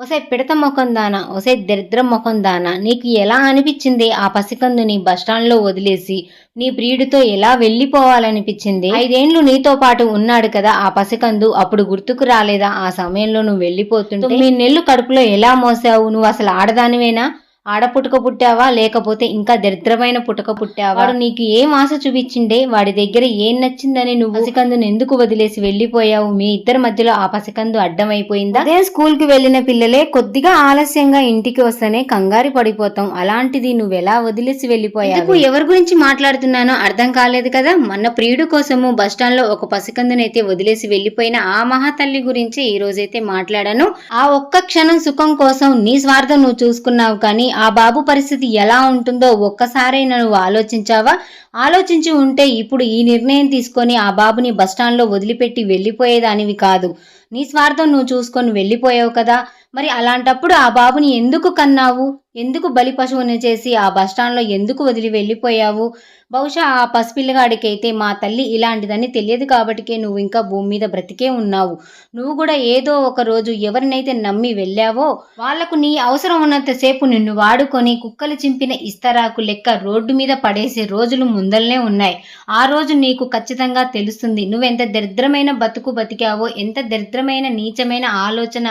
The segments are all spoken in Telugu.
ఒసే పిడత ముఖం దానా ఒసే దరిద్ర ముఖం దానా. నీకు ఎలా అనిపించింది ఆ పసికందుని బస్టాండ్లో వదిలేసి? నీ ప్రియుడితో ఎలా వెళ్ళిపోవాలనిపించింది? ఐదేండ్లు నీతో పాటు ఉన్నాడు కదా ఆ పసికందు అప్పుడు గుర్తుకు రాలేదా ఆ సమయంలో నువ్వు వెళ్ళిపోతుంటే? మీ నెల్లు కడుపులో ఎలా మోసావు? నువ్వు అసలు ఆడదానివేనా? ఆడపుట్టుక పుట్టావా? లేకపోతే ఇంకా దరిద్రమైన పుట్టుక పుట్టావా? వాడు నీకు ఏం ఆశ చూపించిండే? వాడి దగ్గర ఏం నచ్చిందని నువ్వు? పసికందును ఎందుకు వదిలేసి వెళ్ళిపోయావు? మీ ఇద్దరి మధ్యలో ఆ పసికందు అడ్డమైపోయిందా? అదే స్కూల్కి వెళ్ళిన పిల్లలే కొద్దిగా ఆలస్యంగా ఇంటికి వస్తేనే కంగారు పడిపోతాం. అలాంటిది నువ్వు ఎలా వదిలేసి వెళ్ళిపోయావు? ఎవరి గురించి మాట్లాడుతున్నానో అర్థం కాలేదు కదా? మన ప్రియుడు కోసము బస్టాండ్లో ఒక పసికందునైతే వదిలేసి వెళ్ళిపోయిన ఆ మహాతల్లి గురించి ఈ రోజైతే మాట్లాడాను. ఆ ఒక్క క్షణం సుఖం కోసం నీ స్వార్థం నువ్వు చూసుకున్నావు కానీ ఆ బాబు పరిస్థితి ఎలా ఉంటుందో ఒక్కసారైనా నువ్వు ఆలోచించావా? ఆలోచించి ఉంటే ఇప్పుడు ఈ నిర్ణయం తీసుకొని ఆ బాబుని బస్టాండ్లో వదిలిపెట్టి వెళ్ళిపోయేదానివి కాదు. నీ స్వార్థం నువ్వు చూసుకొని వెళ్ళిపోయావు కదా. మరి అలాంటప్పుడు ఆ బాబుని ఎందుకు కన్నావు? ఎందుకు బలి పశువుని చేసి ఆ బస్టాండ్లో ఎందుకు వదిలి వెళ్ళిపోయావు? బహుశా ఆ పసిపిల్లగాడికైతే మా తల్లి ఇలాంటిదని తెలియదు కాబట్టికే నువ్వు ఇంకా భూమి మీద బ్రతికే ఉన్నావు. నువ్వు కూడా ఏదో ఒక రోజు ఎవరినైతే నమ్మి వెళ్ళావో వాళ్ళకు నీ అవసరం ఉన్నంతసేపు నిన్ను వాడుకొని కుక్కలు చింపిన ఇస్తరాకు లెక్క రోడ్డు మీద పడేసే రోజులు ముందల్నే ఉన్నాయి. ఆ రోజు నీకు ఖచ్చితంగా తెలుస్తుంది నువ్వెంత దరిద్రమైన బతుకు బతికావో ఎంత దరిద్రమైన నీచమైన ఆలోచన.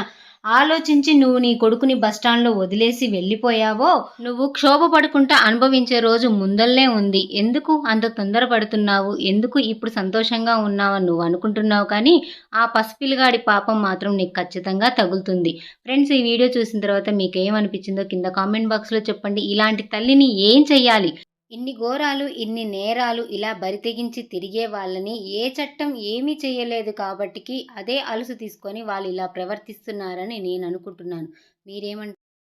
ఆలోచించి నువ్వు నీ కొడుకుని బస్టాండ్లో వదిలేసి వెళ్ళిపోయావో? నువ్వు క్షోభ పడుకుంటా అనుభవించే రోజు ముందల్లే ఉంది. ఎందుకు అంత తొందరపడుతున్నావు? ఎందుకు ఇప్పుడు సంతోషంగా ఉన్నావు నువ్వు అనుకుంటున్నావు కానీ ఆ పసిపిల్లగాడి పాపం మాత్రం నీకు ఖచ్చితంగా తగులుతుంది. ఫ్రెండ్స్ ఈ వీడియో చూసిన తర్వాత మీకు ఏమనిపించిందో కింద కామెంట్ బాక్స్లో చెప్పండి. ఇలాంటి తల్లిని ఏం చెయ్యాలి? ఇన్ని ఘోరాలు ఇన్ని నేరాలు ఇలా బరితెగించి తిరిగే వాళ్ళని ఏ చట్టం ఏమీ చేయలేదు కాబట్టికి అదే అలుసు తీసుకొని వాళ్ళు ఇలా ప్రవర్తిస్తున్నారని నేను అనుకుంటున్నాను. మీరేమంటారు